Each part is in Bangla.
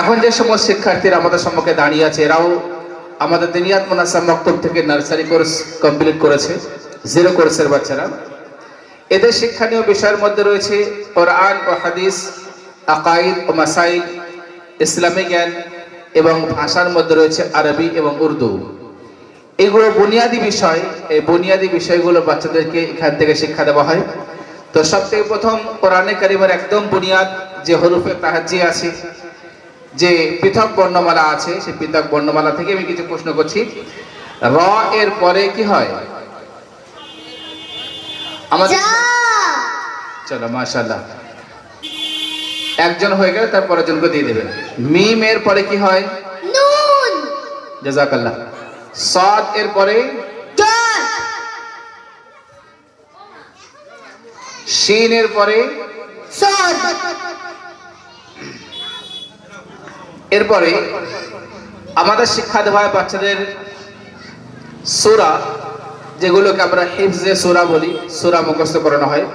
এখন যে সমস্ত শিক্ষার্থীরা আমাদের সম্মুখে দাঁড়িয়ে আছে, এরাও আমাদের দিনিয়াত মোনাসাম মক্তব থেকে নার্সারি কোর্স কমপ্লিট করেছে, জিরো কোর্সের বাচ্চারা। এদের শিক্ষণীয় বিষয়ের মধ্যে রয়েছে কোরআন ও হাদিস আকাইদ ও মাসাইল, ইসলামী জ্ঞান এবং ভাষার মধ্যে রয়েছে আরবি এবং উর্দু। এগুলো বুনিয়াদী বিষয়, এই বুনিয়াদী বিষয়গুলো বাচ্চাদেরকে এখান থেকে শিক্ষা দেওয়া হয়। তো সব থেকে প্রথম কোরআনে কারিমের একদম বুনিয়াদ যে হরুফে তাহাজি আছে যে পৃথক বর্ণমালা আছে সেই পৃথক বর্ণমালা থেকে আমি কিছু প্রশ্ন করছি। র এর পরে কি হয়? আমাদের চলো মাশাল্লাহ একজন হয়ে গেলে তারপর জনকে দিয়ে দেবেন। মিম এর পরে কি হয়? নুন। জাজাকাল্লাহ সাদ এর পরে? শিন এর পরে? সদ। এরপরে আমাদের শিক্ষা দেওয়া হয় বাচ্চাদের সুরা, যেগুলোকে আমরা হিফজে সুরা বলি, সুরা মুখস্থ করানো হয়।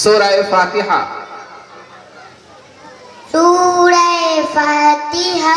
সুরায় ফাতিহা। সুরায় ফাতিহা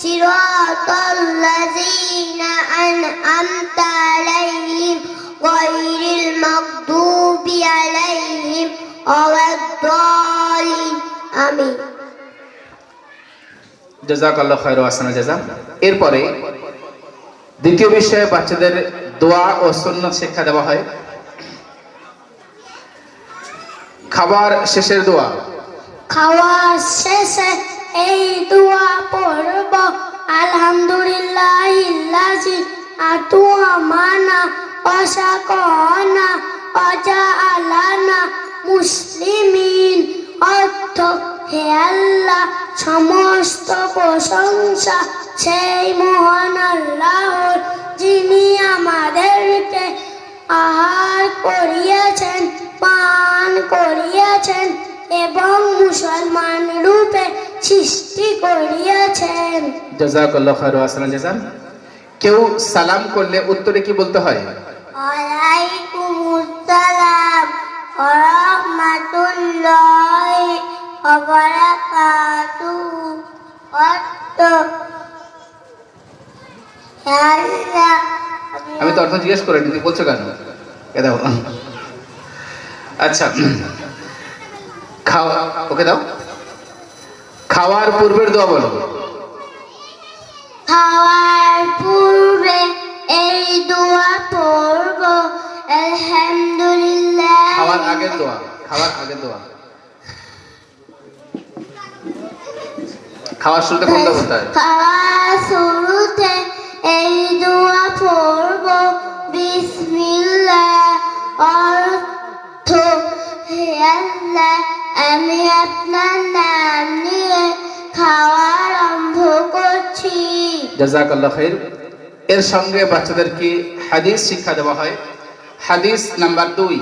صراط الذين أنعمت عليهم غير المغضوب عليهم ولا الضالين آمين জাজাকাল্লাহ খায়র আসানা জাজা এরপরে দ্বিতীয় বিষয়ে বাচ্চাদের দোয়া ও সুন্নত শিক্ষা দেওয়া হয় খাবার শেষের দোয়া খাওয়ার শেষে এই দোয়া পড়ব। আলহামদুলিল্লাহ ইল্লাজি আতু আমানা অসাকনা অজা আলানা, মুসলিমিন অর্থ হে আল্লাহ, সমস্ত প্রশংসা সেই মহান আল্লাহর, যিনি আমাদেরকে আহার করিয়াছেন, পান করিয়াছেন এবং মুসলমান রূপে সৃষ্টি করিয়াছেন। জাজাকাল্লাহ খায়র আসানা জাজা কেউ সালাম করলে উত্তরে কি বলতে হয়? আলাইকুম আসসালাম ওয়া রাহমাতুল্লাহি ওয়া বারাকাতুহু। অর্থ হে আল্লাহ। আমি তো অর্থ জিজ্ঞেস করিনি তুমি বলছো কেন? এ দাও। আচ্ছা খাওয়া ওকে দাও। খাওয়ার পূর্বের দোয়া বলো। খাওয়ার পূর্বে এই দোয়া পড়ব। আলহামদুলিল্লাহ। খাওয়ার আগের দোয়া খাওয়ার আগের দোয়া। খাওয়ার শুরুতে কোন দোয়া বলতে হয়? খাওয়ার শুরুতে এই দোয়া পড়ব। বিসমিল্লাহ অর্থ হে আল্লাহ আমি আপনার নাম নিয়ে খাওয়া আরম্ভ করছি। জাজাকাল্লাহ খাইর। এর সঙ্গে বাচ্চাদেরকে হাদিস শিক্ষা দেওয়া হয়। হাদিস নাম্বার দুই।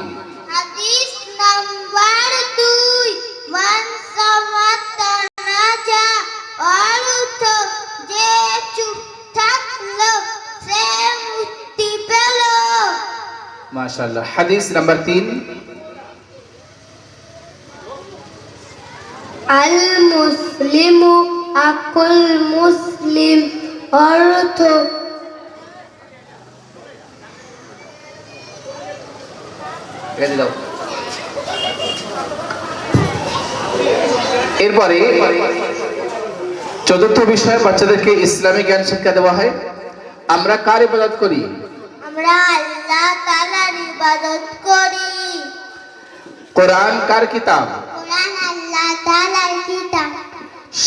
হাদিস নাম্বার দুই। মান সামাতা নাজা অর্থ যে চুপ থাকল সে মুক্তি পেল। মাশাআল্লাহ। হাদিস নাম্বার তিন। আল মুসলিমু আকুল মুসলিম অর্থ এরপরে চতুর্থ বিষয়ে বাচ্চাদেরকে ইসলামী জ্ঞান শিক্ষা দেওয়া হয়। আমরা কার ইবাদত করি? আমরা আল্লাহ তাআলার ইবাদত করি। কোরআন কার কিতাব?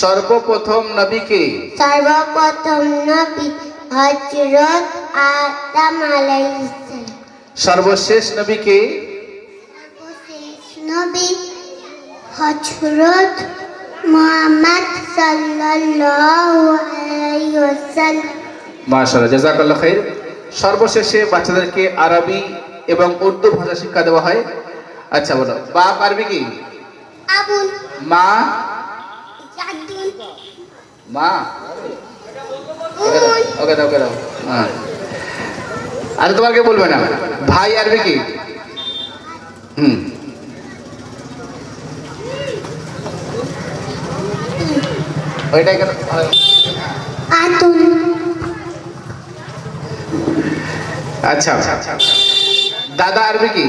সর্বপ্রথম নবীকে সর্বপ্রথম নবী হজরত আদম আলাইহিসসালাম সর্বশেষ নবীকে সর্বশেষ নবী হজরত মুহাম্মদ সাল্লাল্লাহু আলাইহি ওয়াসাল্লাম। মাশাআল্লাহ জাযাকাল্লাহ খাইর। সর্বশেষে বাচ্চাদেরকে আরবি এবং উর্দু ভাষা শিক্ষা দেওয়া হয়। আচ্ছা বলো। বাপ আরবি কি? আবুল। মা? জাদুন মা? ওকে দাও, ওকে দাও হ্যাঁ আরে তোমাকে বলবে না। ভাই আরবি কি? হুম। ওইটাই কেন? আতুন আচ্ছা। দাদা আরবি কি?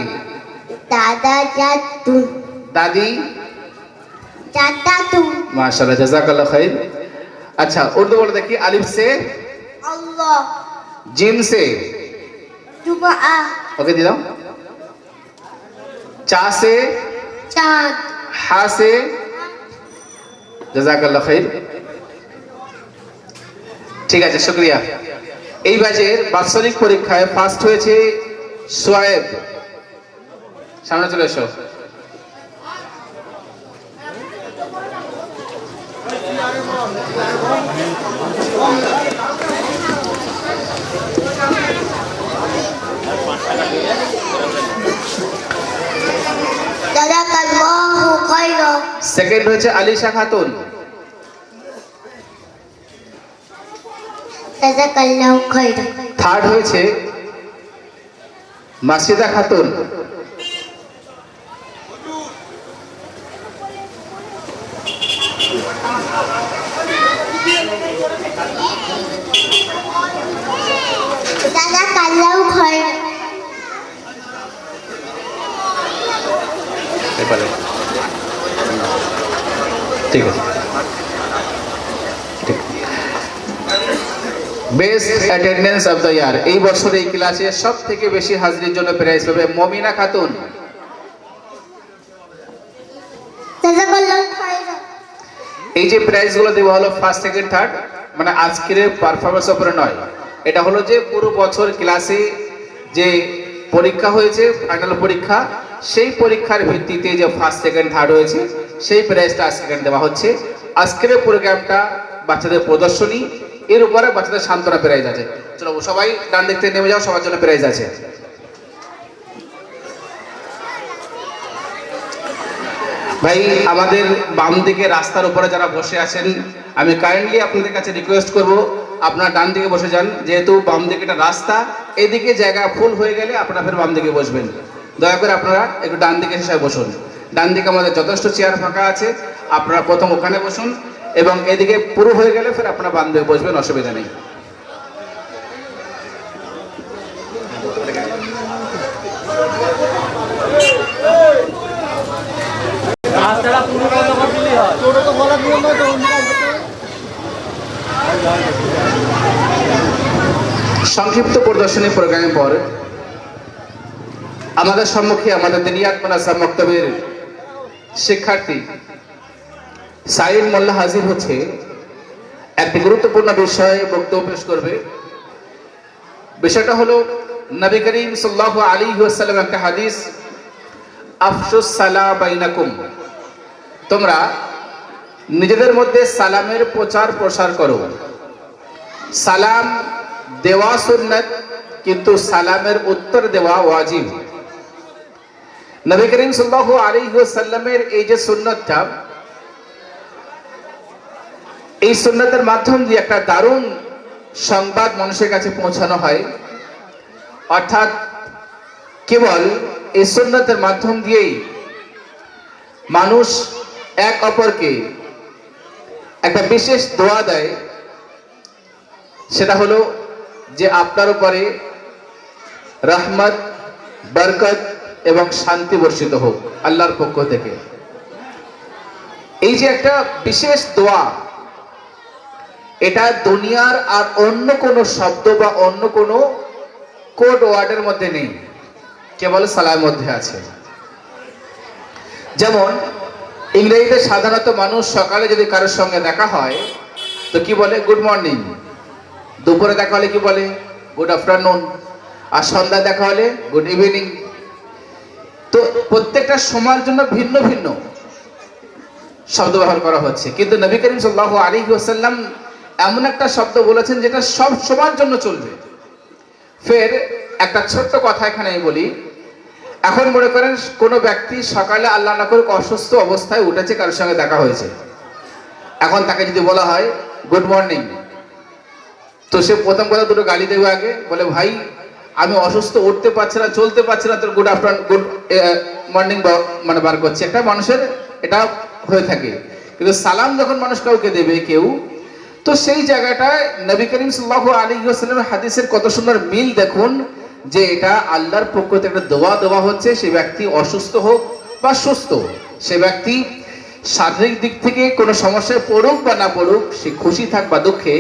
দাদা জাদুন দাদি জাদাতুন মাশাআল্লাহ জাযাকাল্লাহ খাইর আচ্ছা উর্দু বলে দেখি আলিফ से আল্লাহ জিম से জুমআ ওকে দিয়ে দাও चा से চাঁদ হা से জাযাকাল্লাহ খাইর ঠিক আছে শুকরিয়া এই ব্যাচের বাৎসরিক পরীক্ষায় ফার্স্ট হয়েছে সোয়েব সামনে চলে এসো। সেকেন্ড হয়েছে আলিশা খাতুন। থার্ড হয়েছে মাসিদা খাতুন। জাযাকাল্লাহু খাইরা এবারে। ঠিক আছে। Best attendance of the year এই বছর এই ক্লাসে সব থেকে বেশি হাজিরির জন্য প্রাইজ পাবে মমিনা খাতুন। এই যে প্রাইজগুলো দেওয়া হলো ফার্স্ট সেকেন্ড থার্ড মানে আজকের পারফরমেন্স উপরে নয়। এটা হলো যে পুরো বছর ক্লাসে যে পরীক্ষা হয়েছে ফাইনাল পরীক্ষা, সেই পরীক্ষার ভিত্তিতে যে ফার্স্ট সেকেন্ড থার্ড হয়েছে, সেই প্রাইজটা আজকে দেওয়া হচ্ছে। আজকের প্রোগ্রামটা বাচ্চাদের প্রদর্শনী, এর উপরে বাচ্চাদের সান্ত্বনা প্রাইজ আছে। চলো সবাই, ডান দেখতে নেমে যাও, সবার জন্য প্রাইজ আছে। ভাই, আমাদের বাম দিকে রাস্তার উপরে যারা বসে আছেন, আমি কাইন্ডলি আপনাদের কাছে রিকোয়েস্ট করব আপনারা ডান দিকে বসে যান, যেহেতু বাম দিকে একটা রাস্তা, এদিকে জায়গা ফুল হয়ে গেলে আপনারা ফের বাম দিকে বসবেন। দয়া করে আপনারা একটু ডান দিকে এসে বসুন। ডান দিকে আমাদের যথেষ্ট চেয়ার ফাঁকা আছে, আপনারা প্রথম ওখানে বসুন, এবং এদিকে পুরো হয়ে গেলে ফের আপনারা বাম দিকে বসবেন, অসুবিধা নেই। রাস্তাটা পুরো করে হয়। সংক্ষিপ্ত প্রদর্শনী প্রোগ্রামের পর আমাদের সম্মুখে আমাদের দিনিয়াত মানাসা মক্তবের শিক্ষার্থী সাইদ মোল্লা হাজির হচ্ছে। একটি গুরুত্বপূর্ণ বিষয়ে বক্তব্য পেশ করবে। বিষয়টা হলো, নবী করিম সাল্লাল্লাহু আলাইহি ওয়াসাল্লাম একটা হাদিস, আফসুস সালা বাইনাকুম তোমরা নিজেদের মধ্যে সালামের প্রচার, প্রসার করো। সালাম দেওয়া সুন্নত, কিন্তু সালামের উত্তর দেওয়া ওয়াজিব। নবী করিম সাল্লাল্লাহু আলাইহি ওয়াসাল্লামের এই যে সুন্নতটা, এই সুন্নতের মাধ্যম দিয়ে একটা দারুণ সংবাদ মানুষের কাছে পৌঁছানো হয়। অর্থাৎ কেবল এই সুন্নতের মাধ্যম দিয়েই মানুষ এক অপরকে একটা বিশেষ দোয়া দেয়, সেটা হলো যে আপনার উপরে রহমত, বরকত এবং শান্তি বর্ষিত হোক আল্লাহর পক্ষ থেকে। এই যে একটা বিশেষ দোয়া, এটা দুনিয়ার আর অন্য কোনো শব্দ বা অন্য কোনো কোড ওয়ার্ডের মধ্যে নেই, কেবল সালার মধ্যে আছে। যেমন ইংরেজিতে সাধারণত মানুষ সকালে যদি কারোর সঙ্গে দেখা হয়, তো কি বলে? গুড মর্নিং দুপুরে দেখা হলে কি বলে? গুড আফটারনুন আর সন্ধ্যায় দেখা হলে গুড ইভিনিং তো প্রত্যেকটা সময়ের জন্য ভিন্ন ভিন্ন শব্দ ব্যবহার করা হচ্ছে। কিন্তু নবী করিম সাল্লাহ আলী ওসাল্লাম এমন একটা শব্দ বলেছেন যেটা সব সময়ের জন্য চলবে। ফের একটা ছোট্ট কথা এখানে আমি বলি। এখন মনে করেন কোনো ব্যক্তি সকালে আল্লাহ না করুক অসুস্থ অবস্থায় উঠেছে, কারোর সঙ্গে দেখা হয়েছে। এখন তাকে যদি বলা হয় গুড মর্নিং তো সে প্রথম কথা দুটো গালি দেবে আগে, বলে, ভাই, আমি অসুস্থ, উঠতে পারছি না, চলতে পারছি না, তোর গুড আফটার গুড মর্নিং মানে বার করছে। একটা মানুষের এটা হয়ে থাকে। কিন্তু সালাম যখন মানুষ কাউকে দেবে, কেউ, তো সেই জায়গাটায় নবী করিম সাল্লাহ আলী হাদিসের কত সুন্দর মিল দেখুন যে এটা আল্লাহর পক্ষ থেকে একটা দোয়া দেওয়া হচ্ছে, সে ব্যক্তি অসুস্থ হোক বা সুস্থ সে ব্যক্তি শারীরিক দিক থেকে কোনো সমস্যায় পড়ুক বা না পড়ুক, সে খুশি থাক বা দুঃখে,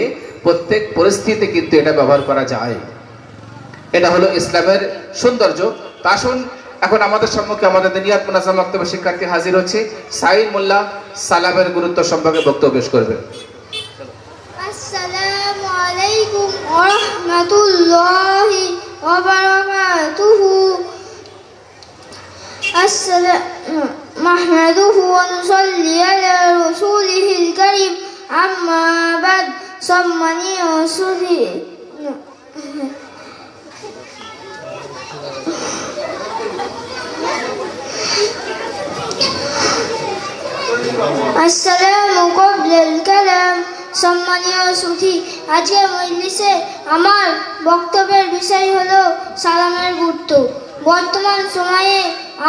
প্রত্যেক পরিস্থিতিতে কিন্তু এটা ব্যবহার করা যায়। এটা হলো ইসলামের সৌন্দর্য। তা আসুন, এখন আমাদের সম্মুখে আমাদের দিনিয়াত মোনাজাম বক্তব্য শিক্ষার্থী হাজির হচ্ছে। সাইদ মোল্লা সালামের গুরুত্ব সম্পর্কে বক্তব্য পেশ করবে। আসসালামু আলাইকুম ওয়া রাহমাতুল্লাহি ওয়া বারাকাতুহু আসসালামু নাহমাদুহু ওয়া নুসাল্লি আলা রাসূলিহিল কারীম আম্মা বাদ সম্মানীয় সুধী আসসালামু কবলাল আজকে মজলিসে আমার বক্তব্যের বিষয় হলো সালামের গুরুত্ব। বর্তমান সময়ে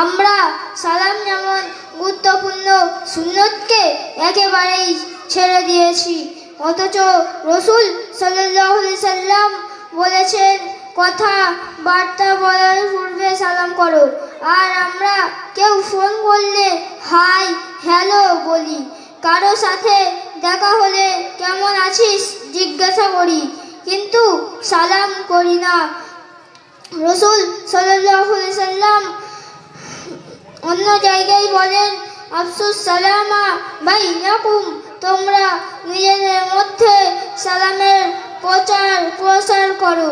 আমরা সালাম যেমন গুরুত্বপূর্ণ সুন্নতকে একেবারেই ছেড়ে দিয়েছি, অথচ রসুল সাল্লাম বলেছেন, কথা, বার্তা বলার পূর্বে সালাম করো। আর আমরা কেউ ফোন করলে, হাই, হ্যালো বলি। কারও সাথে দেখা হলে কেমন আছিস? জিজ্ঞাসা করি। কিন্তু সালাম করি না। রসুল সাল্লাম অন্য জায়গায় বলেন, আফসুস সালামা বাইনাকুম। তোমরা নিজেদের মধ্যে সালামের প্রচার, প্রসার করো।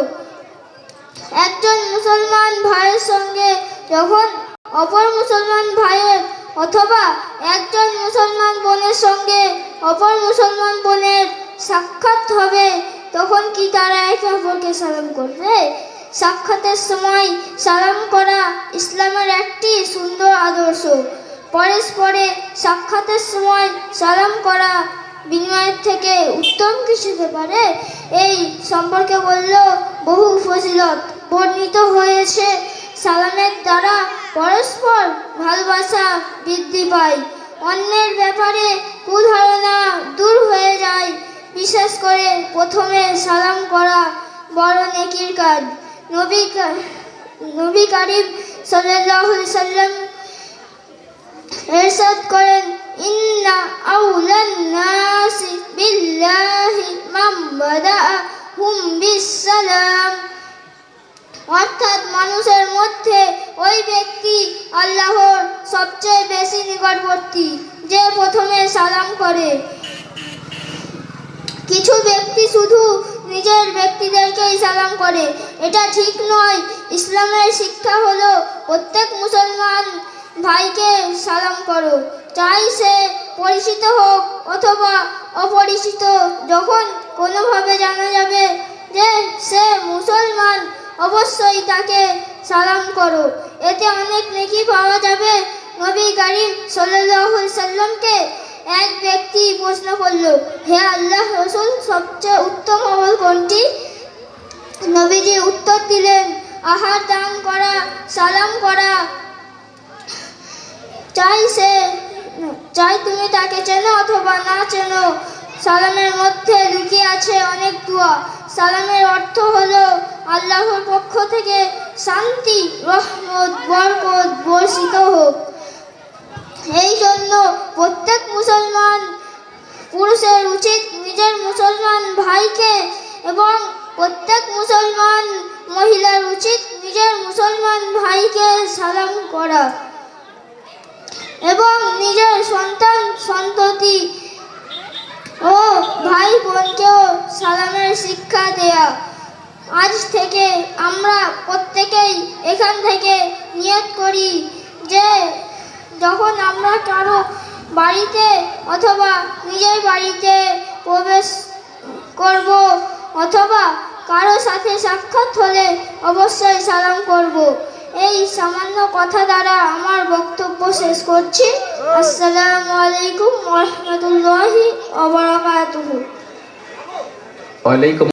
একজন মুসলমান ভাইয়ের সঙ্গে যখন অপর মুসলমান ভাইয়ের অথবা একজন মুসলমান বোনের সঙ্গে অপর মুসলমান বোনের সাক্ষাৎ হবে, তখন কি তারা একে অপরকে সালাম করবে? সাক্ষাতের সময় সালাম করা ইসলামের একটি সুন্দর আদর্শ। পরস্পরে সাক্ষাতের সময় সালাম করা বিনিময়ের থেকে উত্তম কিছু হতে পারে? এই সম্পর্কে বলল বহু ফজিলত। বর্ণিত হয়েছে, সালামের দ্বারা পরস্পর ভালোবাসা বৃদ্ধি পায়। অন্যের ব্যাপারে কুধারণা দূর হয়ে যায়। বিশেষ করে প্রথমে সালাম করা বড় নেকির কাজ। নবী নবী কারিম সাল্লাল্লাহু সাল্লাম এরশাদ করেন, ইন্না আউলান নাসি বিল্লাহি মান বাদাআ হুম বিসসালাম। অর্থাৎ মানুষের মধ্যে ওই ব্যক্তি আল্লাহর সবচেয়ে বেশি নিকটবর্তী যে প্রথমে সালাম করে। কিছু ব্যক্তি শুধু নিজের ব্যক্তিদেরকেই সালাম করে। এটা ঠিক নয়, ইসলামের শিক্ষা হলো প্রত্যেক মুসলমান ভাইকে সালাম করো। চাই সে পরিচিত হোক অথবা অপরিচিত। যখন কোনোভাবে জানা যাবে যে সে মুসলমান, অবশ্যই তাকে সালাম করো। এতে অনেক নেকি পাওয়া যাবে। নবী করিম আলাইহি সাল্লামকে এক ব্যক্তি প্রশ্ন করল, হে আল্লাহ রসুল, সবচেয়ে উত্তম আমল কোনটি? নবীজি উত্তর দিলেন, আহার দান করা, সালাম করা। চাই সে, চাই তুমি তাকে চেনো অথবা না চেনো। সালামের মধ্যে লুকিয়ে আছে অনেক দোয়া। সালামের অর্থ হলো আল্লাহর পক্ষ থেকে শান্তি, রহমত, বরকত বর্ষিত হোক। এই জন্য প্রত্যেক মুসলমান পুরুষের উচিত নিজের মুসলমান ভাইকে এবং প্রত্যেক মুসলমান মহিলার উচিত নিজের মুসলমান ভাইকে সালাম করা এবং নিজের সন্তান সন্ততি ও ভাই বোনকেও সালামের শিক্ষা দেয়া। আজ থেকে আমরা প্রত্যেকেই এখান থেকে নিয়ত করি যে যখন আমরা কারও বাড়িতে অথবা নিজের বাড়িতে প্রবেশ করব অথবা কারও সাথে সাক্ষাৎ হলে অবশ্যই সালাম করব। এই সামান্য কথা দ্বারা আমার বক্তব্য শেষ করছি। আসসালামু আলাইকুম রহমতুল্লাহি ওয়া বারাকাতুহু। ওয়ালাইকুম